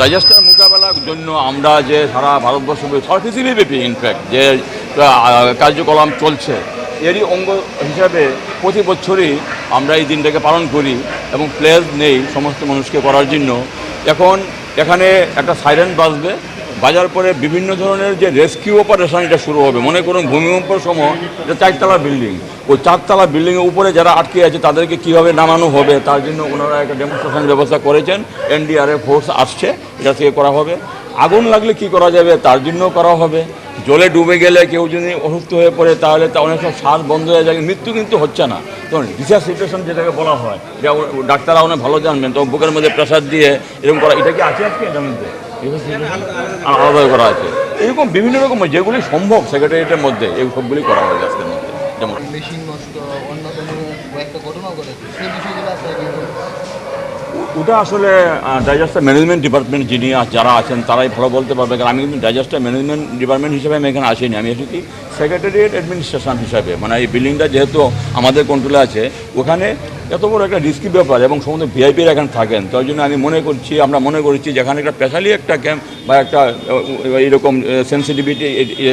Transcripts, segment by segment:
ডাইজাস্টার মোকাবেলার জন্য আমরা যে সারা ভারতবর্ষ সারা পৃথিবীব্যাপী ইনফ্যাক্ট যে কার্যকলাপ চলছে, এরই অঙ্গ হিসাবে প্রতি বছরই আমরা এই দিনটাকে পালন করি এবং প্লেস নেই সমস্ত মানুষকে করার জন্য। এখন এখানে একটা সাইরেন বাজবে বাজার পরে বিভিন্ন ধরনের যে রেস্কিউ অপারেশন এটা শুরু হবে। মনে করুন ভূমিকম্পের সময় যে চারতলা বিল্ডিং ওই চারতলা বিল্ডিংয়ের উপরে যারা আটকে আছে, তাদেরকে কীভাবে নামানো হবে, তার জন্য ওনারা একটা ডেমনস্ট্রেশন ব্যবস্থা করেছেন। এনডিআরএফ ফোর্স আসছে, এটা থেকে করা হবে। আগুন লাগলে কি করা যাবে, তার জন্য করা হবে। জলে ডুবে গেলে কেউ যদি অসুস্থ হয়ে পড়ে, তাহলে তা অনেক সব শ্বাস বন্ধ হয়ে যায়। মৃত্যু কিন্তু হচ্ছে না। তখন রিসার্সিটেশন যেটাকে বলা হয় যা ডাক্তাররা অনেক ভালো জানবেন। তো বুকের মধ্যে প্রেশার দিয়ে এরকম করা এটা কি আছে আজকে এটার আলাদা করা আছে। এরকম বিভিন্ন রকম যেগুলি সম্ভব সেক্রেটারিয়েটের মধ্যে এই সবগুলি করা হয়েছে আজকের মধ্যে। যেমন মেশিন নষ্ট অন্য কোনো একটা ঘটনা ঘটেছে সেই বিষয়গুলো ওটা আসলে ডাইজাস্টার ম্যানেজমেন্ট ডিপার্টমেন্ট যিনি যারা আছেন তারাই ভালো বলতে পারবে। কারণ আমি কিন্তু ডাইজাস্টার ম্যানেজমেন্ট ডিপার্টমেন্ট হিসেবে আমি এখানে আসিনি। আমি এসেছি সেক্রেটারিয়েট অ্যাডমিনিস্ট্রেশন হিসাবে মানে এই বিল্ডিংটা যেহেতু আমাদের কন্ট্রোলে আছে, ওখানে এত বড় একটা রিস্কি ব্যাপার এবং সমস্ত ভিআইপিরা এখানে থাকেন। তাই জন্য আমি মনে করছি, আমরা মনে করছি যেখানে একটা স্পেশালি একটা ক্যাম্প বা একটা এইরকম সেন্সিটিভিটি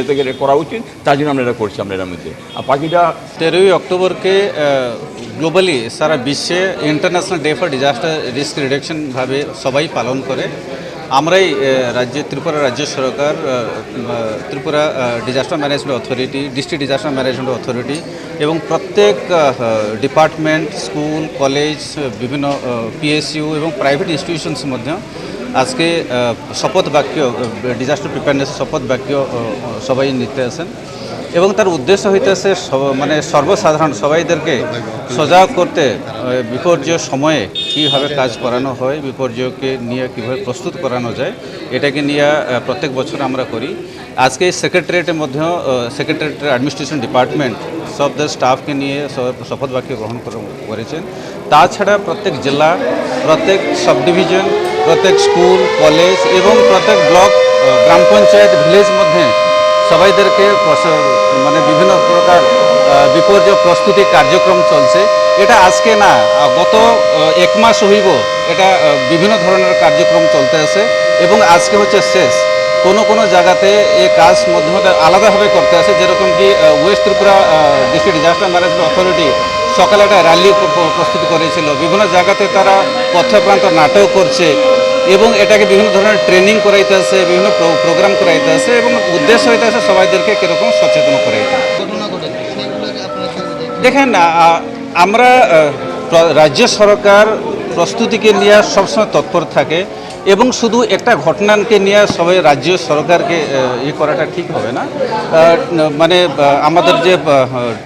থেকে করা উচিত, তার জন্য আমরা এটা করছি আমরা এর মধ্যে। আর বাকিটা তেরোই অক্টোবরকে গ্লোবালি সারা বিশ্বে international day for disaster risk রিডাকশনভাবে সবাই পালন করে। আমরাই রাজ্যে, ত্রিপুরা রাজ্য সরকার Tripura disaster management authority district disaster management authority এবং প্রত্যেক ডিপার্টমেন্ট স্কুল কলেজ বিভিন্ন পিএসইউ এবং প্রাইভেট ইনস্টিটিউশনস মধ্যে আজকে শপথ বাক্য ডিজাস্টার প্রিপেয়ারনেস শপথ বাক্য সবাই নিতে আছেন এবং তার উদ্দেশ্য হইতেছে সব- মানে সর্বসাধারণ সবাইদেরকে সজাগ করতে বিপর্যয় সময়ে কীভাবে কাজ করানো হয়, বিপর্যয়কে নিয়ে কীভাবে প্রস্তুত করানো যায়, এটাকে নিয়ে প্রত্যেক বছর আমরা করি। আজকে সেক্রেটারিয়েটের মধ্যেও সেক্রেটারিয়েটের অ্যাডমিনিস্ট্রেশন ডিপার্টমেন্ট সবদের স্টাফকে নিয়ে শপথ বাক্য গ্রহণ করেছেন। তাছাড়া প্রত্যেক জেলা, প্রত্যেক সাব ডিভিশন প্রত্যেক স্কুল কলেজ এবং প্রত্যেক ব্লক গ্রাম পঞ্চায়েত ভিলেজ মধ্যে সবাইদেরকে মানে বিভিন্ন প্রকার বিপর্যয় প্রস্তুতি কার্যক্রম চলছে। এটা আজকে না গত এক মাস হইব এটা বিভিন্ন ধরনের কার্যক্রম চলতে আছে এবং আজকে হচ্ছে শেষ। কোনো কোনো জায়গাতে এই কাজ মধ্যে আলাদাভাবে করতে আছে, যেরকম কি west Tripura district disaster management authority সকালে একটা র্যালি প্রস্তুতি করেছিল। বিভিন্ন জায়গাতে তারা পথ্যপ্রান্ত নাটক করছে এবং এটাকে বিভিন্ন ধরনের ট্রেনিং করাইতে আছে বিভিন্ন প্রোগ্রাম করাইতে আছে এবং উদ্দেশ্য হইতে আছে সবাইদেরকে কীরকম সচেতন করাইতে। দেখেন আমরা রাজ্য সরকার প্রস্তুতিকে নিয়ে সবসময় তৎপর থাকে এবং শুধু একটা ঘটনাকে নিয়ে সবাই রাজ্য সরকারকে ইয়ে করাটা ঠিক হবে না। মানে আমাদের যে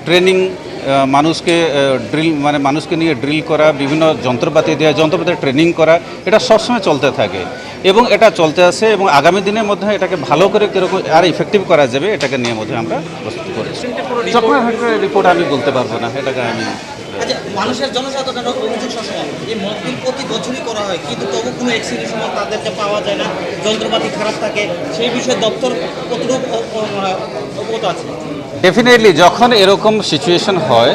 ট্রেনিং মানুষকে ড্রিল মানে মানুষকে নিয়ে ড্রিল করা, বিভিন্ন যন্ত্রপাতি দেওয়া যন্ত্রপাতি ট্রেনিং করা, এটা সবসময় চলতে থাকে। এবং এটা চলতে আছে এবং আগামী দিনের মধ্যে এটাকে ভালো করে কীরকম আর ইফেক্টিভ করা যাবে, এটাকে নিয়ে মধ্যে আমরা প্রস্তুত করেছি। রিপোর্ট আমি বলতে পারব না, এটাকে আমি আচ্ছা মানুষের জনসাধারণের অভিযোগ সবসময় প্রতি বছরই করা হয়, কিন্তু তবু কোনো তাদেরকে পাওয়া যায় না, যন্ত্রপাতি খারাপ থাকে, সেই বিষয়ে দপ্তর কতটুকু ডেফিনেটলি যখন এরকম সিচুয়েশন হয়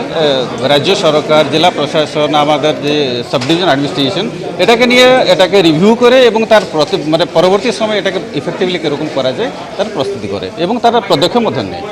রাজ্য সরকার, জেলা প্রশাসন, আমাদের যে সাব ডিভিশন অ্যাডমিনিস্ট্রেশন এটাকে নিয়ে, এটাকে রিভিউ করে এবং তার মানে পরবর্তী সময় এটাকে ইফেক্টিভলি কীরকম করা যায়, তার প্রস্তুতি করে এবং তারা পদক্ষেপ মধ্যে নেয়।